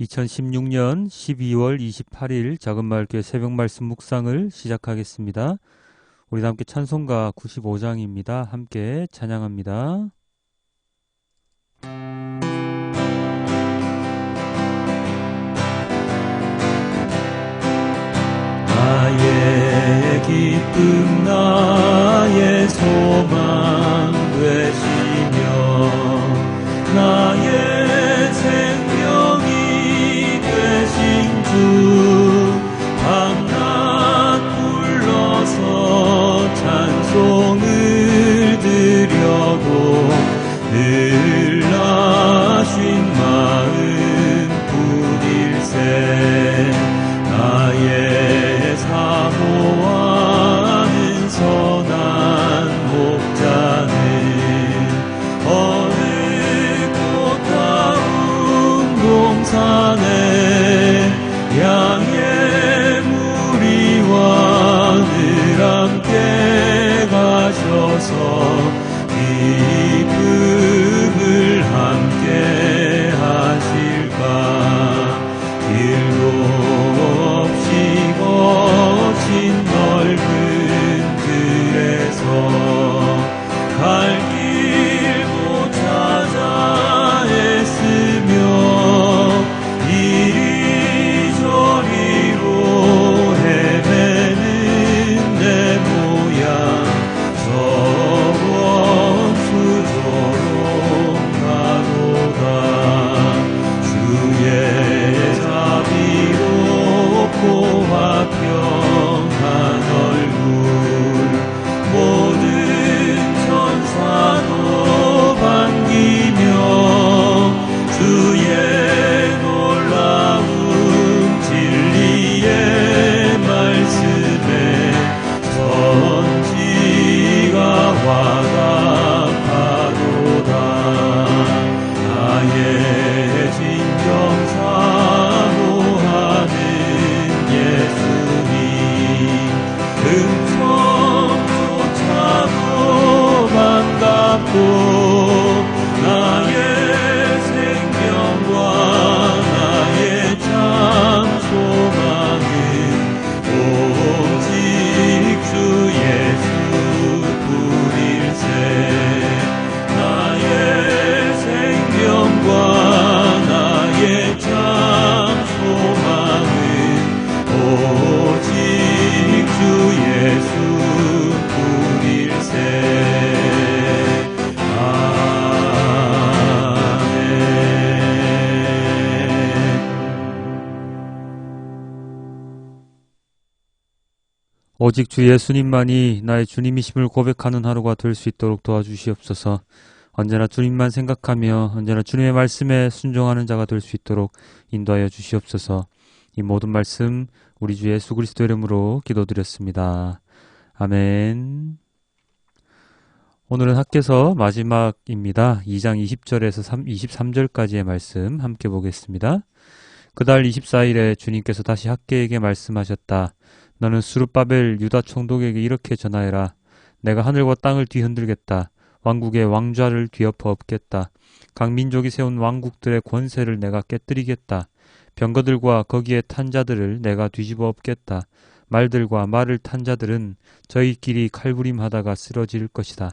2016년 12월 28일 작은마을교회 새벽 말씀 묵상을 시작하겠습니다. 우리 다 함께 찬송가 95장입니다. 함께 찬양합니다. 늘 오직 주 예수님만이 나의 주님이심을 고백하는 하루가 될 수 있도록 도와주시옵소서. 언제나 주님만 생각하며 언제나 주님의 말씀에 순종하는 자가 될 수 있도록 인도하여 주시옵소서. 이 모든 말씀 우리 주 예수 그리스도 이름으로 기도드렸습니다. 아멘. 오늘은 학계서 마지막입니다. 2장 20절에서 23절까지의 말씀 함께 보겠습니다. 그달 24일에 주님께서 다시 학계에게 말씀하셨다. 너는 수르바벨 유다 총독에게 이렇게 전하여라. 내가 하늘과 땅을 뒤흔들겠다. 왕국의 왕좌를 뒤엎어 엎겠다. 각 민족이 세운 왕국들의 권세를 내가 깨뜨리겠다. 병거들과 거기에 탄 자들을 내가 뒤집어 엎겠다. 말들과 말을 탄 자들은 저희끼리 칼부림하다가 쓰러질 것이다.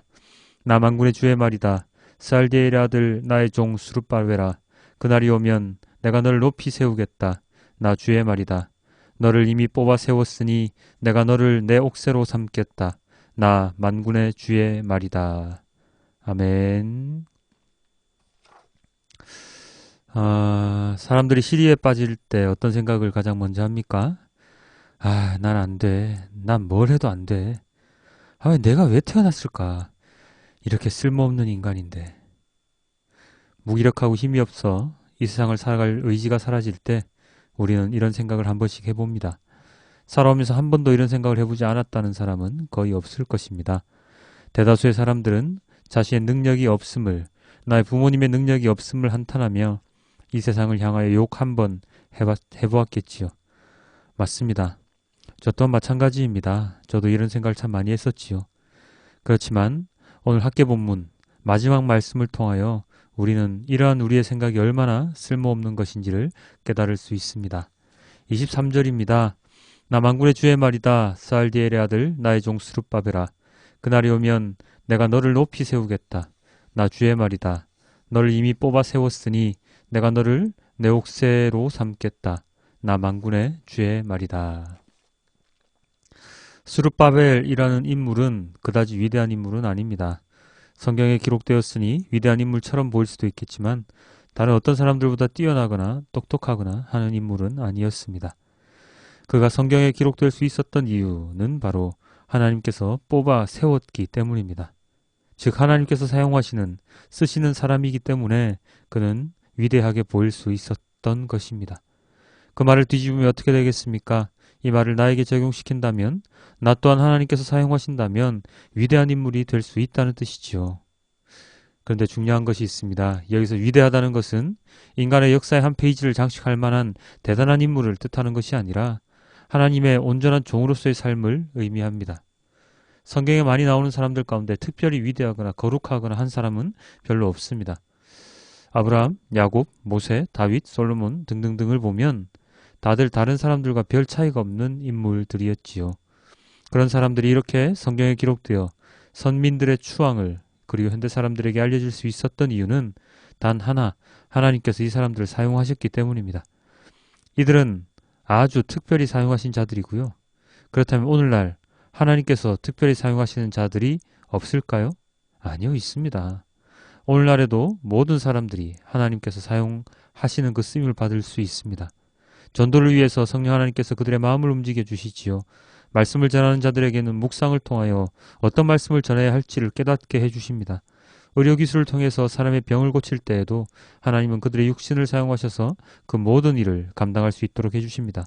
나 만군의 주의 말이다. 살디엘의 아들 나의 종 수르바벨아. 그날이 오면 내가 너를 높이 세우겠다. 나 주의 말이다. 너를 이미 뽑아 세웠으니 내가 너를 내 옥새로 삼겠다. 나 만군의 주의 말이다. 아멘. 아, 사람들이 시리에 빠질 때 어떤 생각을 가장 먼저 합니까? 아, 난 안 돼. 난 뭘 해도 안 돼. 아, 왜 내가 왜 태어났을까? 이렇게 쓸모없는 인간인데. 무기력하고 힘이 없어 이 세상을 살아갈 의지가 사라질 때 우리는 이런 생각을 한 번씩 해봅니다. 살아오면서 한 번도 이런 생각을 해보지 않았다는 사람은 거의 없을 것입니다. 대다수의 사람들은 자신의 능력이 없음을, 나의 부모님의 능력이 없음을 한탄하며 이 세상을 향하여 욕 한 번 해보았겠지요. 맞습니다. 저 또한 마찬가지입니다. 저도 이런 생각을 참 많이 했었지요. 그렇지만 오늘 학계 본문 마지막 말씀을 통하여 우리는 이러한 우리의 생각이 얼마나 쓸모없는 것인지를 깨달을 수 있습니다. 23절입니다. 나 만군의 주의 말이다. 살디엘의 아들 나의 종 스룹바베라. 그날이 오면 내가 너를 높이 세우겠다. 나 주의 말이다. 너를 이미 뽑아 세웠으니 내가 너를 내 옥새로 삼겠다. 나 만군의 주의 말이다. 수르바벨이라는 인물은 그다지 위대한 인물은 아닙니다. 성경에 기록되었으니 위대한 인물처럼 보일 수도 있겠지만 다른 어떤 사람들보다 뛰어나거나 똑똑하거나 하는 인물은 아니었습니다. 그가 성경에 기록될 수 있었던 이유는 바로 하나님께서 뽑아 세웠기 때문입니다. 즉 하나님께서 사용하시는 쓰시는 사람이기 때문에 그는 위대하게 보일 수 있었던 것입니다. 그 말을 뒤집으면 어떻게 되겠습니까? 이 말을 나에게 적용시킨다면 나 또한 하나님께서 사용하신다면 위대한 인물이 될 수 있다는 뜻이지요. 그런데 중요한 것이 있습니다. 여기서 위대하다는 것은 인간의 역사의 한 페이지를 장식할 만한 대단한 인물을 뜻하는 것이 아니라 하나님의 온전한 종으로서의 삶을 의미합니다. 성경에 많이 나오는 사람들 가운데 특별히 위대하거나 거룩하거나 한 사람은 별로 없습니다. 아브라함, 야곱, 모세, 다윗, 솔로몬 등등등을 보면 다들 다른 사람들과 별 차이가 없는 인물들이었지요. 그런 사람들이 이렇게 성경에 기록되어 선민들의 추앙을 그리고 현대 사람들에게 알려질 수 있었던 이유는 단 하나 하나님께서 이 사람들을 사용하셨기 때문입니다. 이들은 아주 특별히 사용하신 자들이고요. 그렇다면 오늘날 하나님께서 특별히 사용하시는 자들이 없을까요? 아니요, 있습니다. 오늘날에도 모든 사람들이 하나님께서 사용하시는 그 쓰임을 받을 수 있습니다. 전도를 위해서 성령 하나님께서 그들의 마음을 움직여 주시지요. 말씀을 전하는 자들에게는 묵상을 통하여 어떤 말씀을 전해야 할지를 깨닫게 해 주십니다. 의료 기술을 통해서 사람의 병을 고칠 때에도 하나님은 그들의 육신을 사용하셔서 그 모든 일을 감당할 수 있도록 해 주십니다.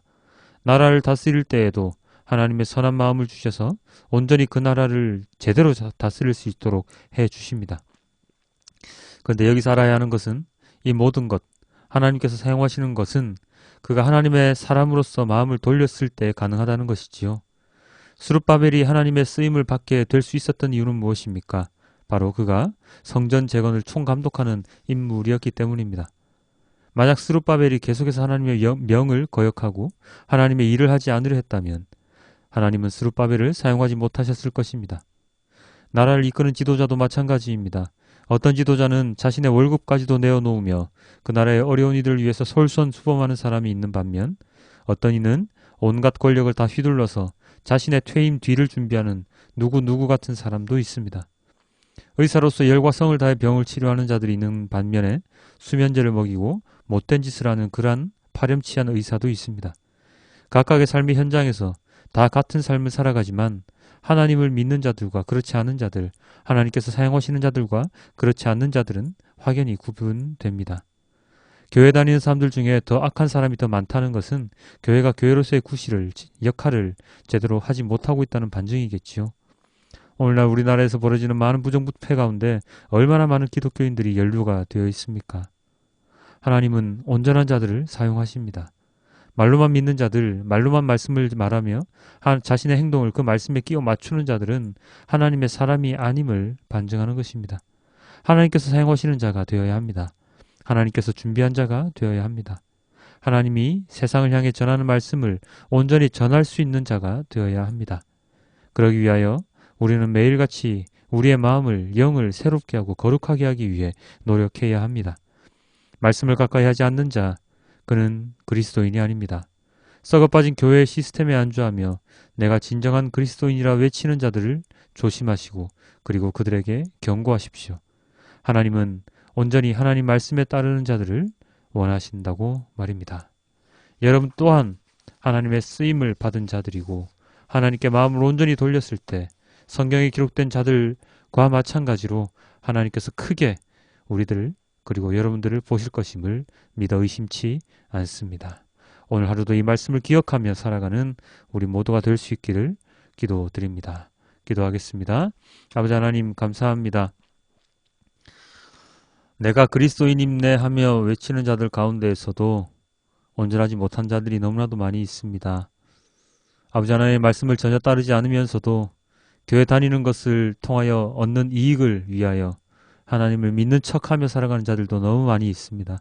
나라를 다스릴 때에도 하나님의 선한 마음을 주셔서 온전히 그 나라를 제대로 다스릴 수 있도록 해 주십니다. 그런데 여기서 알아야 하는 것은 이 모든 것, 하나님께서 사용하시는 것은 그가 하나님의 사람으로서 마음을 돌렸을 때 가능하다는 것이지요. 수르바벨이 하나님의 쓰임을 받게 될 수 있었던 이유는 무엇입니까? 바로 그가 성전 재건을 총감독하는 인물이었기 때문입니다. 만약 스룹바벨이 계속해서 하나님의 명을 거역하고 하나님의 일을 하지 않으려 했다면 하나님은 스룹바벨을 사용하지 못하셨을 것입니다. 나라를 이끄는 지도자도 마찬가지입니다. 어떤 지도자는 자신의 월급까지도 내어놓으며 그 나라의 어려운 이들을 위해서 솔선수범하는 사람이 있는 반면 어떤 이는 온갖 권력을 다 휘둘러서 자신의 퇴임 뒤를 준비하는 누구누구 같은 사람도 있습니다. 의사로서 열과 성을 다해 병을 치료하는 자들이 있는 반면에 수면제를 먹이고 못된 짓을 하는 그러한 파렴치한 의사도 있습니다. 각각의 삶의 현장에서 다 같은 삶을 살아가지만 하나님을 믿는 자들과 그렇지 않은 자들, 하나님께서 사용하시는 자들과 그렇지 않는 자들은 확연히 구분됩니다. 교회 다니는 사람들 중에 더 악한 사람이 더 많다는 것은 교회가 교회로서의 구실을, 역할을 제대로 하지 못하고 있다는 반증이겠지요. 오늘날 우리나라에서 벌어지는 많은 부정부패 가운데 얼마나 많은 기독교인들이 연루가 되어 있습니까? 하나님은 온전한 자들을 사용하십니다. 말로만 믿는 자들, 말로만 말씀을 말하며 자신의 행동을 그 말씀에 끼워 맞추는 자들은 하나님의 사람이 아님을 반증하는 것입니다. 하나님께서 사용하시는 자가 되어야 합니다. 하나님께서 준비한 자가 되어야 합니다. 하나님이 세상을 향해 전하는 말씀을 온전히 전할 수 있는 자가 되어야 합니다. 그러기 위하여 우리는 매일같이 우리의 마음을 영을 새롭게 하고 거룩하게 하기 위해 노력해야 합니다. 말씀을 가까이 하지 않는 자, 그는 그리스도인이 아닙니다. 썩어빠진 교회의 시스템에 안주하며 내가 진정한 그리스도인이라 외치는 자들을 조심하시고 그리고 그들에게 경고하십시오. 하나님은 온전히 하나님 말씀에 따르는 자들을 원하신다고 말입니다. 여러분 또한 하나님의 쓰임을 받은 자들이고 하나님께 마음을 온전히 돌렸을 때 성경에 기록된 자들과 마찬가지로 하나님께서 크게 우리들 그리고 여러분들을 보실 것임을 믿어 의심치 않습니다. 오늘 하루도 이 말씀을 기억하며 살아가는 우리 모두가 될 수 있기를 기도드립니다. 기도하겠습니다. 아버지 하나님 감사합니다. 내가 그리스도인임네 하며 외치는 자들 가운데에서도 온전하지 못한 자들이 너무나도 많이 있습니다. 아버지 하나님의 말씀을 전혀 따르지 않으면서도 교회 다니는 것을 통하여 얻는 이익을 위하여 하나님을 믿는 척하며 살아가는 자들도 너무 많이 있습니다.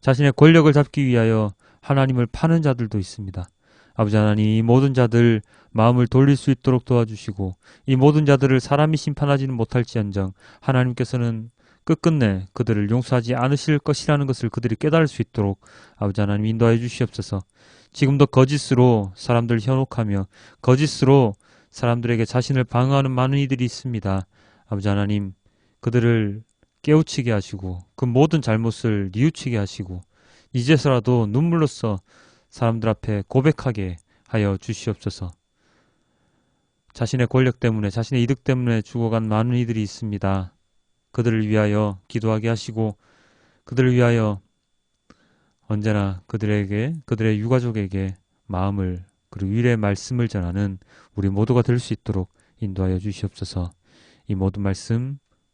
자신의 권력을 잡기 위하여 하나님을 파는 자들도 있습니다. 아버지 하나님 이 모든 자들 마음을 돌릴 수 있도록 도와주시고 이 모든 자들을 사람이 심판하지는 못할지언정 하나님께서는 끝끝내 그들을 용서하지 않으실 것이라는 것을 그들이 깨달을 수 있도록 아버지 하나님 인도하여 주시옵소서. 지금도 거짓으로 사람들 현혹하며 거짓으로 사람들에게 자신을 방어하는 많은 이들이 있습니다. 아버지 하나님 그들을 깨우치게 하시고 그 모든 잘못을 뉘우치게 하시고 이제서라도 눈물로써 사람들 앞에 고백하게 하여 주시옵소서. 자신의 권력 때문에 자신의 이득 때문에 죽어간 많은 이들이 있습니다. 그들을 위하여 기도하게 하시고 그들을 위하여 언제나 그들에게 그들의 유가족에게 마음을 그리고 위의 말씀을 전하는 우리 모두가 될 수 있도록 인도하여 주시옵소서. 이 모든 말씀